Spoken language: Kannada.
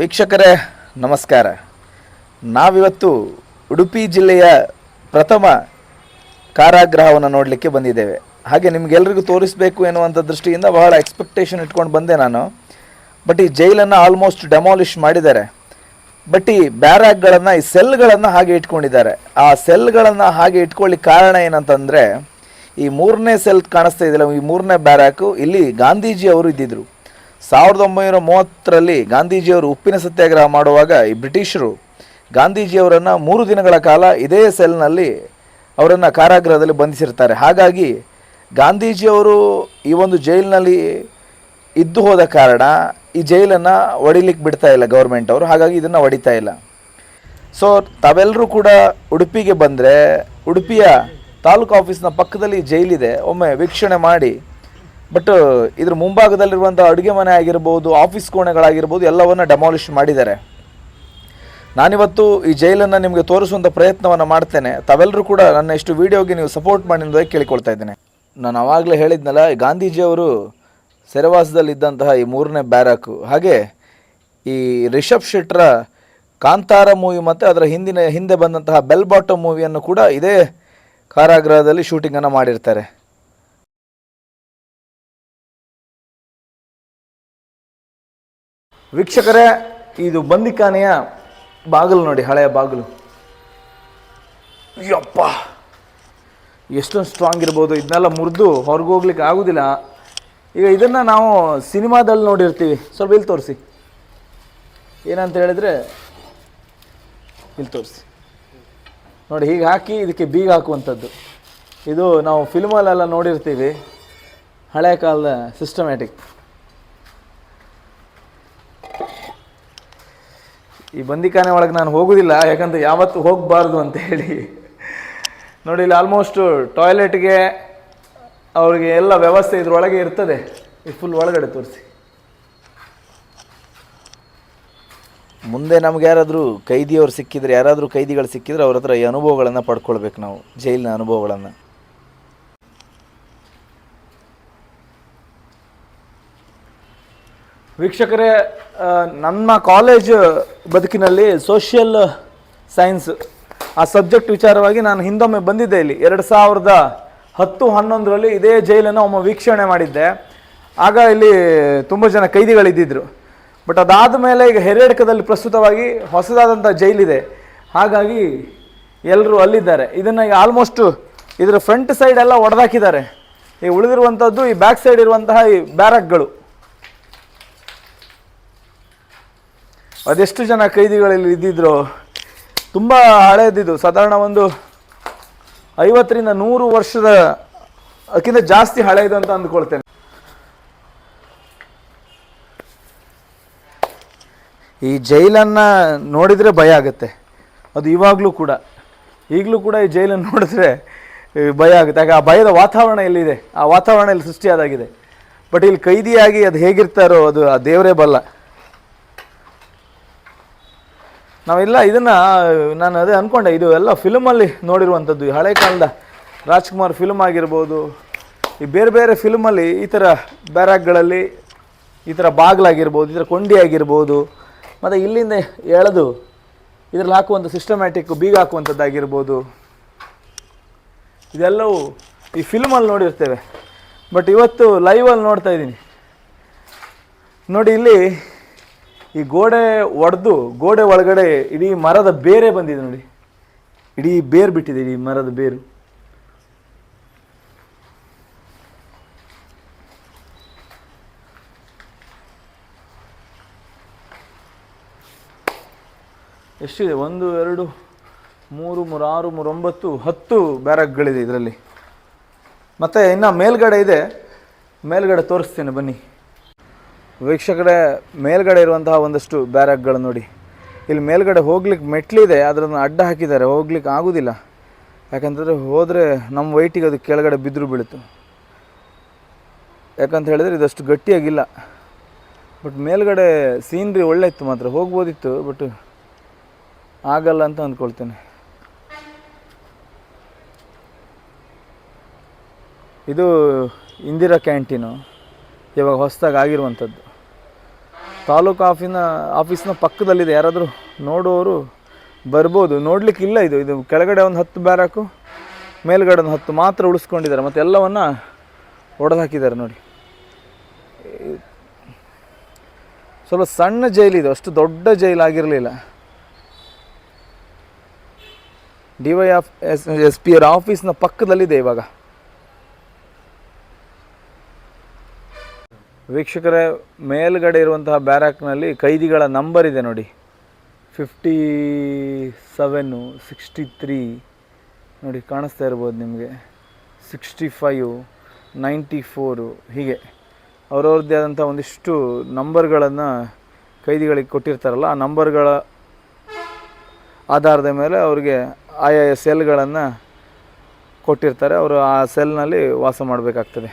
ವೀಕ್ಷಕರೇ, ನಮಸ್ಕಾರ. ನಾವಿವತ್ತು ಉಡುಪಿ ಜಿಲ್ಲೆಯ ಪ್ರಥಮ ಕಾರಾಗೃಹವನ್ನು ನೋಡಲಿಕ್ಕೆ ಬಂದಿದ್ದೇವೆ. ಹಾಗೆ ನಿಮಗೆಲ್ರಿಗೂ ತೋರಿಸಬೇಕು ಎನ್ನುವಂಥ ದೃಷ್ಟಿಯಿಂದ ಬಹಳ ಎಕ್ಸ್ಪೆಕ್ಟೇಷನ್ ಇಟ್ಕೊಂಡು ಬಂದೆ ನಾನು. ಬಟ್ ಈ ಜೈಲನ್ನು ಆಲ್ಮೋಸ್ಟ್ ಡೆಮಾಲಿಷ್ ಮಾಡಿದ್ದಾರೆ. ಬಟ್ ಈ ಬ್ಯಾರಾಕ್ಗಳನ್ನು ಈ ಸೆಲ್ಗಳನ್ನು ಹಾಗೆ ಇಟ್ಕೊಂಡಿದ್ದಾರೆ. ಆ ಸೆಲ್ಗಳನ್ನು ಹಾಗೆ ಇಟ್ಕೊಳ್ಳಿಕ್ಕೆ ಕಾರಣ ಏನಂತಂದರೆ, ಈ ಮೂರನೇ ಸೆಲ್ ಕಾಣಿಸ್ತಾ ಇದ್ದಿಲ್ಲ ಈ ಮೂರನೇ ಬ್ಯಾರಾಕು ಇಲ್ಲಿ ಗಾಂಧೀಜಿ ಅವರು ಇದ್ದಿದ್ರು. ಸಾವಿರದ ಒಂಬೈನೂರ ಮೂವತ್ತರಲ್ಲಿ ಗಾಂಧೀಜಿಯವರು ಉಪ್ಪಿನ ಸತ್ಯಾಗ್ರಹ ಮಾಡುವಾಗ ಈ ಬ್ರಿಟಿಷರು ಗಾಂಧೀಜಿಯವರನ್ನು ಮೂರು ದಿನಗಳ ಕಾಲ ಇದೇ ಸೆಲ್ನಲ್ಲಿ ಅವರನ್ನು ಕಾರಾಗೃಹದಲ್ಲಿ ಬಂಧಿಸಿರ್ತಾರೆ. ಹಾಗಾಗಿ ಗಾಂಧೀಜಿಯವರು ಈ ಒಂದು ಜೈಲಿನಲ್ಲಿ ಇದ್ದು ಹೋದ ಕಾರಣ ಈ ಜೈಲನ್ನು ಒಡಿಲಿಕ್ಕೆ ಬಿಡ್ತಾ ಇಲ್ಲ ಗೌರ್ಮೆಂಟ್ ಅವರು. ಹಾಗಾಗಿ ಇದನ್ನು ಹೊಡಿತಾ ಇಲ್ಲ. ಸೊ ತಾವೆಲ್ಲರೂ ಕೂಡ ಉಡುಪಿಗೆ ಬಂದರೆ ಉಡುಪಿಯ ತಾಲೂಕು ಆಫೀಸ್ನ ಪಕ್ಕದಲ್ಲಿ ಜೈಲಿದೆ. ಒಮ್ಮೆ ವೀಕ್ಷಣೆ ಮಾಡಿ ಬಟ್ ಇದ್ರ ಮುಂಭಾಗದಲ್ಲಿರುವಂಥ ಅಡುಗೆ ಮನೆ ಆಗಿರ್ಬೋದು ಆಫೀಸ್ ಕೋಣೆಗಳಾಗಿರ್ಬೋದು, ಎಲ್ಲವನ್ನು ಡೆಮಾಲಿಷ್ ಮಾಡಿದ್ದಾರೆ. ನಾನಿವತ್ತು ಈ ಜೈಲನ್ನು ನಿಮಗೆ ತೋರಿಸುವಂಥ ಪ್ರಯತ್ನವನ್ನು ಮಾಡ್ತೇನೆ. ತಾವೆಲ್ಲರೂ ಕೂಡ ನನ್ನ ಇಷ್ಟು ವಿಡಿಯೋಗೆ ನೀವು ಸಪೋರ್ಟ್ ಮಾಡಿ ಅನ್ನೋದಾಗಿ ಕೇಳಿಕೊಳ್ತಾ ಇದ್ದೇನೆ. ನಾನು ಆವಾಗಲೇ ಹೇಳಿದ್ನಲ್ಲ, ಗಾಂಧೀಜಿಯವರು ಸೆರೆವಾಸದಲ್ಲಿದ್ದಂತಹ ಈ ಮೂರನೇ ಬ್ಯಾರಕು, ಹಾಗೆ ಈ ರಿಷಬ್ ಶೆಟ್ರ ಕಾಂತಾರ ಮೂವಿ ಮತ್ತು ಅದರ ಹಿಂದಿನ, ಹಿಂದೆ ಬಂದಂತಹ ಬೆಲ್ ಬಾಟಮ್ ಮೂವಿಯನ್ನು ಕೂಡ ಇದೇ ಕಾರಾಗೃಹದಲ್ಲಿ ಶೂಟಿಂಗನ್ನು ಮಾಡಿರ್ತಾರೆ. ವೀಕ್ಷಕರೇ, ಇದು ಬಂದಿಖಾನೆಯ ಬಾಗಿಲು ನೋಡಿ, ಹಳೆಯ ಬಾಗಿಲು. ಅಯ್ಯಪ್ಪ ಎಷ್ಟೊಂದು ಸ್ಟ್ರಾಂಗ್ ಇರ್ಬೋದು. ಇದನ್ನೆಲ್ಲ ಮುರಿದು ಹೊರಗೆ ಹೋಗ್ಲಿಕ್ಕೆ ಆಗೋದಿಲ್ಲ. ಈಗ ಇದನ್ನು ನಾವು ಸಿನಿಮಾದಲ್ಲಿ ನೋಡಿರ್ತೀವಿ. ಸ್ವಲ್ಪ ಇಲ್ಲಿ ತೋರಿಸಿ. ಏನಂತ ಹೇಳಿದರೆ, ಇಲ್ಲಿ ತೋರಿಸಿ. ನೋಡಿ, ಹೀಗೆ ಹಾಕಿ ಇದಕ್ಕೆ ಬೀಗ ಹಾಕುವಂಥದ್ದು. ಇದು ನಾವು ಫಿಲ್ಮಲ್ಲೆಲ್ಲ ನೋಡಿರ್ತೀವಿ. ಹಳೆ ಕಾಲದ ಸಿಸ್ಟಮ್ಯಾಟಿಕ್ ಈ ಬಂದಿಖಾನೆ ಒಳಗೆ ನಾನು ಹೋಗುವುದಿಲ್ಲ ಯಾಕಂದ್ರೆ ಯಾವತ್ತು ಹೋಗಬಾರ್ದು ಅಂತ ಹೇಳಿ. ನೋಡಿ ಇಲ್ಲಿ ಆಲ್ಮೋಸ್ಟು ಟಾಯ್ಲೆಟ್ಗೆ ಅವ್ರಿಗೆ ಎಲ್ಲ ವ್ಯವಸ್ಥೆ ಇದ್ರೊಳಗೆ ಇರ್ತದೆ. ಈ ಫುಲ್ ಒಳಗಡೆ ತೋರಿಸಿ. ಮುಂದೆ ನಮ್ಗೆ ಯಾರಾದರೂ ಕೈದಿಯವರು ಸಿಕ್ಕಿದ್ರೆ ಯಾರಾದರೂ ಕೈದಿಗಳು ಸಿಕ್ಕಿದ್ರೆ ಅವ್ರ ಹತ್ರ ಈ ಅನುಭವಗಳನ್ನು ಪಡ್ಕೊಳ್ಬೇಕು ನಾವು ಜೈಲಿನ ಅನುಭವಗಳನ್ನು. ವೀಕ್ಷಕರೇ ನಮ್ಮ ಕಾಲೇಜ್ ಬದುಕಿನಲ್ಲಿ ಸೋಷಿಯಲ್ ಸೈನ್ಸ್ ಆ ಸಬ್ಜೆಕ್ಟ್ ವಿಚಾರವಾಗಿ ನಾನು ಹಿಂದೊಮ್ಮೆ ಬಂದಿದ್ದೆ ಇಲ್ಲಿ. ಎರಡು ಸಾವಿರದ ಹತ್ತು ಹನ್ನೊಂದರಲ್ಲಿ ಇದೇ ಜೈಲನ್ನು ಒಮ್ಮೆ ವೀಕ್ಷಣೆ ಮಾಡಿದ್ದೆ. ಆಗ ಇಲ್ಲಿ ತುಂಬ ಜನ ಕೈದಿಗಳಿದ್ದಿದ್ರು. ಬಟ್ ಅದಾದ ಮೇಲೆ ಈಗ ಹೆರೇಡ್ಕದಲ್ಲಿ ಪ್ರಸ್ತುತವಾಗಿ ಹೊಸದಾದಂಥ ಜೈಲಿದೆ. ಹಾಗಾಗಿ ಎಲ್ಲರೂ ಅಲ್ಲಿದ್ದಾರೆ. ಇದನ್ನು ಈಗ ಆಲ್ಮೋಸ್ಟ್ ಇದರ ಫ್ರಂಟ್ ಸೈಡ್ ಎಲ್ಲ ಒಡೆದಾಕಿದ್ದಾರೆ. ಈ ಉಳಿದಿರುವಂಥದ್ದು ಈ ಬ್ಯಾಕ್ ಸೈಡ್ ಇರುವಂತಹ ಈ ಬ್ಯಾರಕ್ಗಳು ಅದೆಷ್ಟು ಜನ ಕೈದಿಗಳಲ್ಲಿ ಇದ್ದಿದ್ರು, ತುಂಬ ಹಳೆಯದಿದ್ದು ಸಾಧಾರಣ ಒಂದು ಐವತ್ತರಿಂದ ನೂರು ವರ್ಷದ ಅದಕ್ಕಿಂತ ಜಾಸ್ತಿ ಹಳೆಯದು ಅಂತ ಅಂದ್ಕೊಳ್ತೇನೆ. ಈ ಜೈಲನ್ನು ನೋಡಿದರೆ ಭಯ ಆಗುತ್ತೆ. ಅದು ಇವಾಗಲೂ ಕೂಡ. ಈಗಲೂ ಕೂಡ ಈ ಜೈಲನ್ನು ನೋಡಿದ್ರೆ ಭಯ ಆಗುತ್ತೆ. ಯಾಕೆ ಆ ಭಯದ ವಾತಾವರಣ ಎಲ್ಲಿದೆ? ಆ ವಾತಾವರಣ ಇಲ್ಲಿ ಸೃಷ್ಟಿಯಾದಾಗಿದೆ? ಬಟ್ ಇಲ್ಲಿ ಕೈದಿಯಾಗಿ ಅದು ಹೇಗಿರ್ತಾರೋ ಅದು ಆ ದೇವರೇ ಬಲ್ಲ. ನಾವೆಲ್ಲ, ಇದನ್ನ, ನಾನು ಅದೇ ಅನ್ಕೊಂಡೆ, ಇದು ಎಲ್ಲ ಫಿಲ್ಮಲ್ಲಿ ನೋಡಿರುವಂಥದ್ದು, ಈ ಹಳೆ ಕಾಲದ ರಾಜ್ಕುಮಾರ್ ಫಿಲ್ಮ್ ಆಗಿರ್ಬೋದು, ಈ ಬೇರೆ ಬೇರೆ ಫಿಲ್ಮಲ್ಲಿ ಈ ಥರ ಬ್ಯಾರಾಕ್ಗಳಲ್ಲಿ ಈ ಥರ ಬಾಗ್ಲಾಗಿರ್ಬೋದು, ಈ ಥರ ಕೊಂಡಿ ಆಗಿರ್ಬೋದು ಮತ್ತು ಇಲ್ಲಿಂದ ಎಳೆದು ಇದರಲ್ಲಿ ಹಾಕುವಂಥ ಸಿಸ್ಟಮ್ಯಾಟಿಕ್ ಬೀಗ ಹಾಕುವಂಥದ್ದಾಗಿರ್ಬೋದು. ಇದೆಲ್ಲವೂ ಈ ಫಿಲ್ಮಲ್ಲಿ ನೋಡಿರ್ತೇವೆ. ಬಟ್ ಇವತ್ತು ಲೈವಲ್ಲಿ ನೋಡ್ತಾ ಇದ್ದೀನಿ. ನೋಡಿ, ಇಲ್ಲಿ ಈ ಗೋಡೆ ಒಡೆದು, ಗೋಡೆ ಒಳಗಡೆ ಇಡೀ ಮರದ ಬೇರೆ ಬಂದಿದೆ ನೋಡಿ. ಇಡೀ ಬೇರು ಬಿಟ್ಟಿದೆ, ಇಡೀ ಮರದ ಬೇರು. ಎಷ್ಟಿದೆ? ಒಂದು, ಎರಡು, ಮೂರು ಮೂರು, ಆರು, ಮೂರು, ಒಂಬತ್ತು, ಹತ್ತು ಬ್ಯಾರಕ್ಗಳಿದೆ ಇದರಲ್ಲಿ. ಮತ್ತು ಇನ್ನು ಮೇಲ್ಗಡೆ ಇದೆ. ಮೇಲ್ಗಡೆ ತೋರಿಸ್ತೇನೆ ಬನ್ನಿ. ವೀಕ್ಷಕರೇ, ಮೇಲ್ಗಡೆ ಇರುವಂತಹ ಒಂದಷ್ಟು ಬ್ಯಾರಕ್ಗಳು ನೋಡಿ. ಇಲ್ಲಿ ಮೇಲ್ಗಡೆ ಹೋಗ್ಲಿಕ್ಕೆ ಮೆಟ್ಲಿದೆ ಅದರನ್ನು ಅಡ್ಡ ಹಾಕಿದ್ದಾರೆ, ಹೋಗ್ಲಿಕ್ಕೆ ಆಗೋದಿಲ್ಲ. ಯಾಕಂತಂದರೆ ಹೋದರೆ ನಮ್ಮ ವೈಟಿಗೆ ಅದು ಕೆಳಗಡೆ ಬಿದ್ದರೂ ಬೀಳುತ್ತೆ. ಯಾಕಂತ ಹೇಳಿದ್ರೆ ಇದಷ್ಟು ಗಟ್ಟಿಯಾಗಿಲ್ಲ. ಬಟ್ ಮೇಲ್ಗಡೆ ಸೀನ್ರಿ ಒಳ್ಳೆ ಇತ್ತು ಮಾತ್ರ, ಹೋಗ್ಬೋದಿತ್ತು, ಬಟ್ ಆಗಲ್ಲ ಅಂತ ಅಂದ್ಕೊಳ್ತೇನೆ. ಇದು ಇಂದಿರಾ ಕ್ಯಾಂಟೀನು, ಇವಾಗ ಹೊಸದಾಗಿ ಆಗಿರುವಂಥದ್ದು. ತಾಲೂಕು ಆಫೀನ, ಆಫೀಸ್ನ ಪಕ್ಕದಲ್ಲಿದೆ. ಯಾರಾದರೂ ನೋಡುವವರು ಬರ್ಬೋದು. ನೋಡಲಿಕ್ಕಿಲ್ಲ ಇದು. ಇದು ಕೆಳಗಡೆ ಒಂದು ಹತ್ತು ಬ್ಯಾರಾಕು ಮೇಲ್ಗಡೆ ಒಂದು ಹತ್ತು ಮಾತ್ರ ಉಳಿಸ್ಕೊಂಡಿದ್ದಾರೆ. ಮತ್ತು ಎಲ್ಲವನ್ನು ಒಡೆದು ಹಾಕಿದ್ದಾರೆ ನೋಡಿ. ಸ್ವಲ್ಪ ಸಣ್ಣ ಜೈಲಿದು ಅಷ್ಟು ದೊಡ್ಡ ಜೈಲು ಆಗಿರಲಿಲ್ಲ. D Y of S S P R ಆಫೀಸ್ನ ಪಕ್ಕದಲ್ಲಿದೆ ಇವಾಗ. ವೀಕ್ಷಕರೇ, ಮೇಲ್ಗಡೆ ಇರುವಂತಹ ಬ್ಯಾರಕ್ನಲ್ಲಿ ಕೈದಿಗಳ ನಂಬರ್ ಇದೆ ನೋಡಿ. ಫಿಫ್ಟಿ ಸೆವೆನ್ನು ಸಿಕ್ಸ್ಟಿ ತ್ರೀ ನೋಡಿ ಕಾಣಿಸ್ತಾ ಇರ್ಬೋದು ನಿಮಗೆ. ಸಿಕ್ಸ್ಟಿ ಫೈವ್ ನೈಂಟಿ ಫೋರು ಹೀಗೆ. ಅವ್ರವ್ರದ್ದೇ ಆದಂಥ ಒಂದಿಷ್ಟು ನಂಬರ್ಗಳನ್ನು ಕೈದಿಗಳಿಗೆ ಕೊಟ್ಟಿರ್ತಾರಲ್ಲ, ಆ ನಂಬರ್ಗಳ ಆಧಾರದ ಮೇಲೆ ಅವರಿಗೆ ಆಯಾ ಸೆಲ್ಗಳನ್ನು ಕೊಟ್ಟಿರ್ತಾರೆ. ಅವರು ಆ ಸೆಲ್ನಲ್ಲಿ ವಾಸ ಮಾಡಬೇಕಾಗ್ತದೆ.